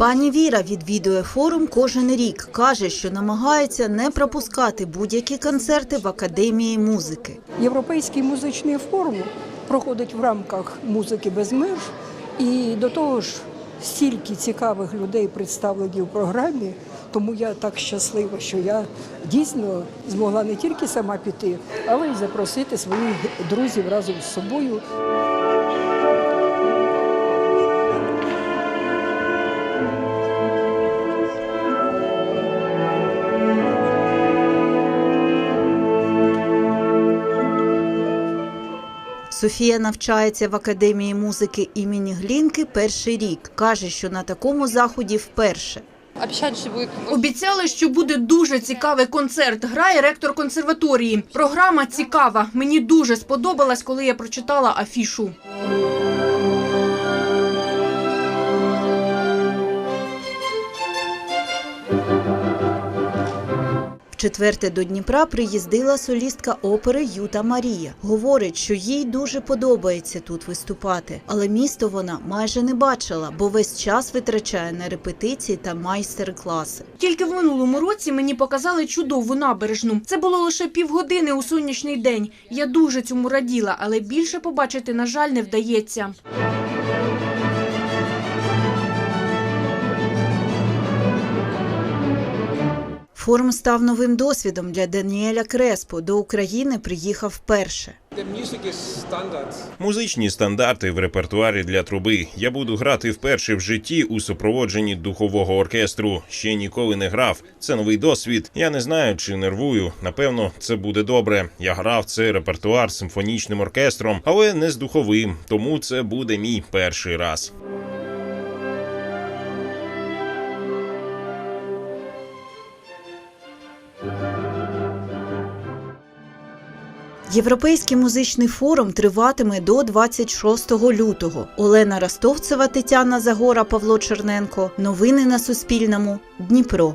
Пані Віра відвідує форум кожен рік. Каже, що намагається не пропускати будь-які концерти в академії музики. Європейський музичний форум проходить в рамках музики без меж, і до того ж стільки цікавих людей представлені в програмі. Тому я так щаслива, що я дійсно змогла не тільки сама піти, але й запросити своїх друзів разом з собою. Софія навчається в академії музики імені Глінки перший рік. каже, що на такому заході вперше. Обіцяли, що буде дуже цікавий концерт. Грає ректор консерваторії. Програма цікава. Мені дуже сподобалась, коли я прочитала афішу. Вчетверте до Дніпра приїздила солістка опери Юта Марія. Говорить, що їй дуже подобається тут виступати, але місто вона майже не бачила, бо весь час витрачає на репетиції та майстер-класи. Тільки в минулому році мені показали чудову набережну. Це було лише півгодини у сонячний день. Я дуже цьому раділа, але більше побачити, на жаль, не вдається. Форум став новим досвідом для Даніеля Креспо. До України приїхав вперше. Музичні стандарти в репертуарі для труби. Я буду грати вперше в житті у супроводженні духового оркестру. Ще ніколи не грав. Це новий досвід. Я не знаю, чи нервую. Напевно, це буде добре. Я грав цей репертуар симфонічним оркестром, але не з духовим. Тому це буде мій перший раз. Європейський музичний форум триватиме до 26 лютого. Олена Ростовцева, Тетяна Загора, Павло Черненко. Новини на Суспільному. Дніпро.